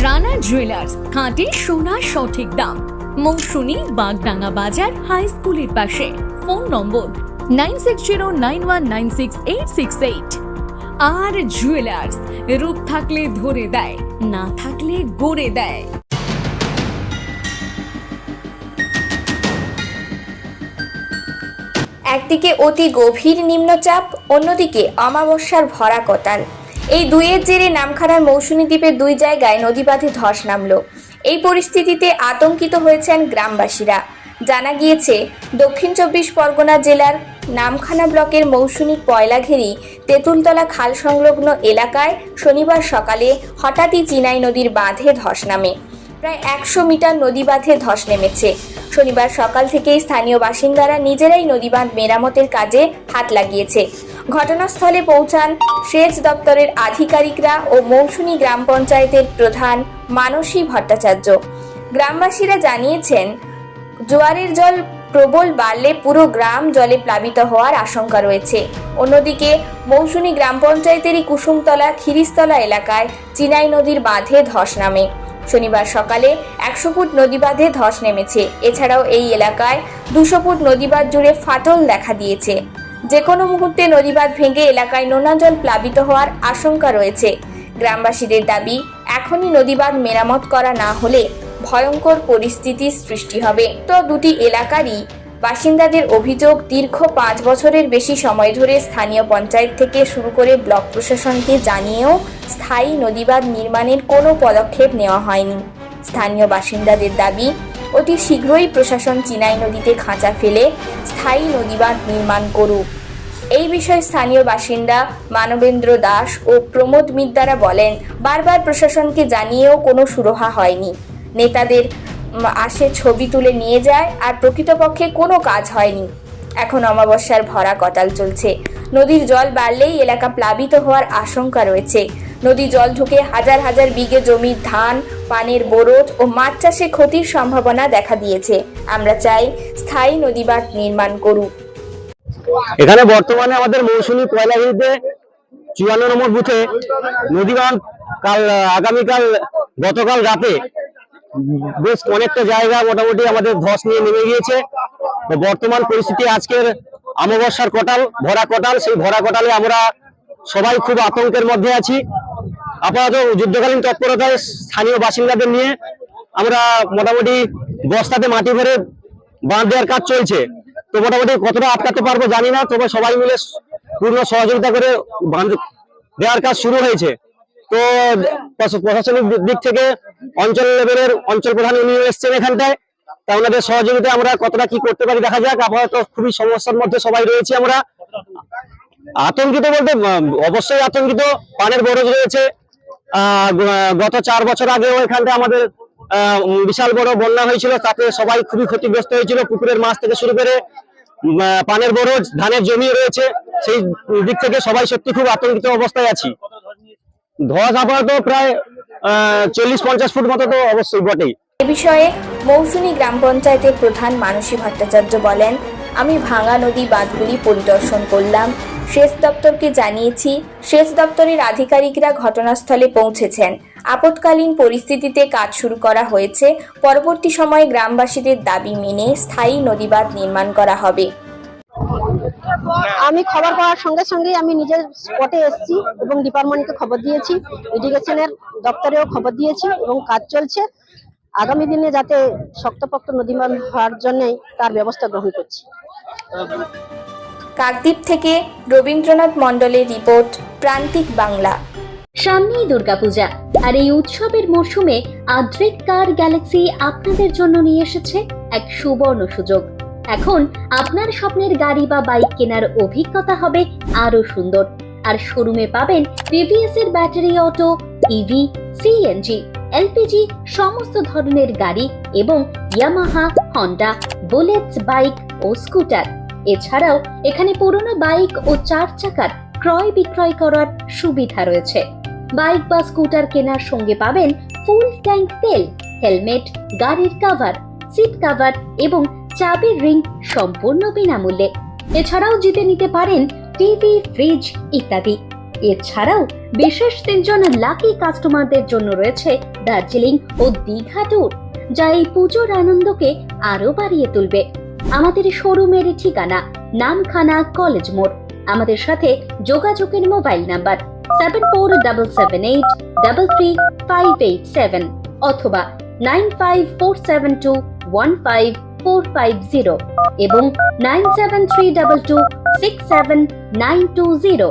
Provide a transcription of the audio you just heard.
Rana jewellers খাঁটি সোনার সঠিক দাম। মৌসুমী বাগডাঙ্গা বাজার হাই স্কুলের পাশে। ফোন নম্বর nine six zero nine one nine six eight six eight. আর জুয়েলার্স রূপ থাকলে ধরে দেয়, না থাকলে গড়ে দেয়। একদিকে অতি গভীর নিম্নচাপ, অন্যদিকে অমাবস্যার ভরা কটাল এই দুইয়ের জেরে নামখানার মৌসুমী দ্বীপের দুই জায়গায় নদীবাঁধে ধস নামল। এই পরিস্থিতিতে আতঙ্কিত হয়েছেন গ্রামবাসীরা। জানা গিয়েছে, দক্ষিণ চব্বিশ পরগনা জেলার নামখানা ব্লকের মৌসুমী পয়লাঘেরি তেঁতুলতলা খাল সংলগ্ন এলাকায় শনিবার সকালে হঠাৎই চিনাই নদীর বাঁধে ধস নামে। প্রায় একশো মিটার নদী বাঁধে ধস নেমেছে। শনিবার সকাল থেকেই স্থানীয় বাসিন্দারা নিজেরাই নদী বাঁধ মেরামতের কাজে হাত লাগিয়েছে। ঘটনাস্থলে পৌঁছান সেচ দপ্তরের আধিকারিকরা ও মৌসুমী গ্রাম পঞ্চায়েতের প্রধান মানসী ভট্টাচার্য। গ্রামবাসীরা জানিয়েছেন, জোয়ারের জল প্রবল বাড়লে পুরো গ্রাম জলে প্লাবিত হওয়ার আশঙ্কা রয়েছে। অন্যদিকে, মৌসুমী গ্রাম পঞ্চায়েতেরই কুসুমতলা খিরিস্তলা এলাকায় চিনাই নদীর বাঁধে ধস নামে। শনিবার সকালে একশো ফুট নদী বাঁধে ধস নেমেছে। এছাড়াও এই এলাকায় দুশো ফুট নদী বাঁধ জুড়ে ফাটল দেখা দিয়েছে। যে কোনো মুহূর্তে নদী বাঁধ ভেঙে এলাকায় নোনা জল প্লাবিত হওয়ার আশঙ্কা রয়েছে। গ্রামবাসীদের দাবি, এখনই নদী বাঁধ মেরামত করা না হলে ভয়ঙ্কর পরিস্থিতির সৃষ্টি হবে। তো দুটি এলাকারই বাসিন্দাদের অভিযোগ, দীর্ঘ পাঁচ বছরের বেশি সময় ধরে স্থানীয় পঞ্চায়েত থেকে শুরু করে ব্লক প্রশাসনকে জানিয়েও স্থায়ী নদীবাদ নির্মাণের কোনো পদক্ষেপ নেওয়া হয়নি। স্থানীয় বাসিন্দাদের দাবি, অতি শীঘ্রই প্রশাসন চিনাই নদীতে খাঁচা ফেলে স্থায়ী নদীবাঁধ নির্মাণ করুক। এই বিষয়ে স্থানীয় বাসিন্দা মানবেন্দ্র দাস ও প্রমোদ মিদ্দারা বলেন, বারবার প্রশাসনকে জানিয়েও কোনো সুরহা হয়নি। নেতাদের আসে, ছবি তুলে নিয়ে যায় আর প্রকৃতপক্ষে কোনো কাজ হয়নি। এখন অমাবস্যার ভরা কটাল চলছে। নদীর জল বাড়লেই এলাকা প্লাবিত হওয়ার আশঙ্কা রয়েছে। নদী জল ঢুকে হাজার হাজার বিঘে জমির ধান, পানের বোরজ ও মাছ চাষে ক্ষতির সম্ভাবনা দেখা দিয়েছে। আমরা চাই স্থায়ী নদীবাঁধ নির্মাণ করুক। এখানে বর্তমানে আমাদের মৌসুমী পয়লাগিরিতে চুয়ান্ন নম্বর বুথে নদীবাঁধ কাল, আগামীকাল, গতকাল রাতে বেশ অনেকটা জায়গা মোটামুটি আমাদের ধস নিয়ে নেমে গিয়েছে। বর্তমান পরিস্থিতি আজকের অমাবস্যার কটাল, ভরা কটাল, সেই ভরা কটালে আমরা সবাই খুব আতঙ্কের মধ্যে আছি। আপাতত যুদ্ধকালীন তৎপরতায় স্থানীয় বাসিন্দাদের নিয়ে আমরা মোটামুটি বস্তাতে মাটি ভরে বাঁধ দেওয়ার কাজ চলছে। তো মোটামুটি কতটা আটকাতে পারব জানি না, তবে সবাই মিলে পূর্ণ সহযোগিতা করে বাঁধ দেওয়ার কাজ শুরু হয়েছে। তো প্রশা- প্রশাসনিক দিক- দিক থেকে অঞ্চল লেভেলের অঞ্চল প্রধান উনি এসছেন এখানটায়। তা ওনাদের সহযোগিতায় আমরা কতটা কি করতে পারি দেখা যাক। আপাতত খুবই সমস্যার মধ্যে সবাই রয়েছি আমরা। আতঙ্কিত বলতে অবশ্যই আতঙ্কিত। পানের বরজ রয়েছে। গত চার বছর আগেও এখানটা আমাদের বিশাল বড় বন্যা হয়েছিল। তাতে সবাই খুবই ক্ষতিগ্রস্ত হয়েছিল পুকুরের মাছ থেকে শুরু করে পানের বরজ, ধানের জমি রয়েছে। সেই দিক থেকে সবাই সত্যি খুব আতঙ্কিত অবস্থায় আছি। ধস আপাতত প্রায় চল্লিশ পঞ্চাশ ফুট মতো তো অবশ্যই বটেই। এ বিষয়ে মৌসুমী গ্রাম পঞ্চায়েতের প্রধান মানসী ভট্টাচার্য বলেন, আমি ভাঙা নদী বাঁধগুলি পরিদর্শন করলাম। সেচ দপ্তরকে জানিয়েছি, সেচ দপ্তরের আধিকারিকরা ঘটনাস্থলে পৌঁছেছেন। আপৎকালীন পরিস্থিতিতে কাজ শুরু করা হয়েছে। পরবর্তী সময়ে গ্রামবাসীদের দাবি মেনে স্থায়ী নদীবাঁধ নির্মাণ করা হবে। আমি খবর পাওয়ার সঙ্গে সঙ্গেই আমি নিজের স্পটে এসেছি এবং ডিপার্টমেন্টকে খবর দিয়েছি ইরিগেশনের দপ্তরেও খবর দিয়েছি এবং কাজ চলছে। আগামী দিনে যাতে শক্তপোক্ত নদীমান হওয়ার জন্যই তার ব্যবস্থা গ্রহণ করছি। কাকদ্বীপ থেকে রবীন্দ্রনাথ মণ্ডলের রিপোর্ট প্রান্তিক বাংলা। সামনেই দুর্গাপূজা আর এই উৎসবের মরশুমে আদ্রিক কার গ্যালাক্সি আপনাদের জন্য নিয়ে এসেছে এক সুবর্ণ সুযোগ। এখন আপনার স্বপ্নের গাড়ি বা বাইক কেনার অভিজ্ঞতা হবে আরও সুন্দর। আর শোরুমে পাবেন টিভিএস এর battery auto EV CNG LPG সমস্ত ধরনের গাড়ি এবং ইয়ামাহা হন্ডা বুলেটস বাইক ও স্কুটার এছাড়াও এখানে পুরনো বাইক ও চার চাকার ক্রয় বিক্রয় করার সুবিধা রয়েছে। বাইক বা স্কুটার কেনার সঙ্গে পাবেন ফুল ট্যাঙ্ক তেল হেলমেট গাড়ির কাভার সিট কাভার এবং চাবির রিং সম্পূর্ণ বিনামূল্যে। এছাড়াও জিতে নিতে পারেন টিভি, ফ্রিজ ইত্যাদি। এছাড়াও বিশেষ তিনজন লাকি কাস্টমারদের জন্য রয়েছে দার্জিলিং ও দীঘা ট্যুর যা এই পুজোর আনন্দকে আরও বাড়িয়ে তুলবে। আমাদের শোরুমের ঠিকানা নামখানা কলেজ মোড়। আমাদের সাথে যোগাযোগের mobile number seven four double seven eight double three five eight seven অথবা nine five four seven two one five four five zero এবং nine seven three double two six seven nine two zero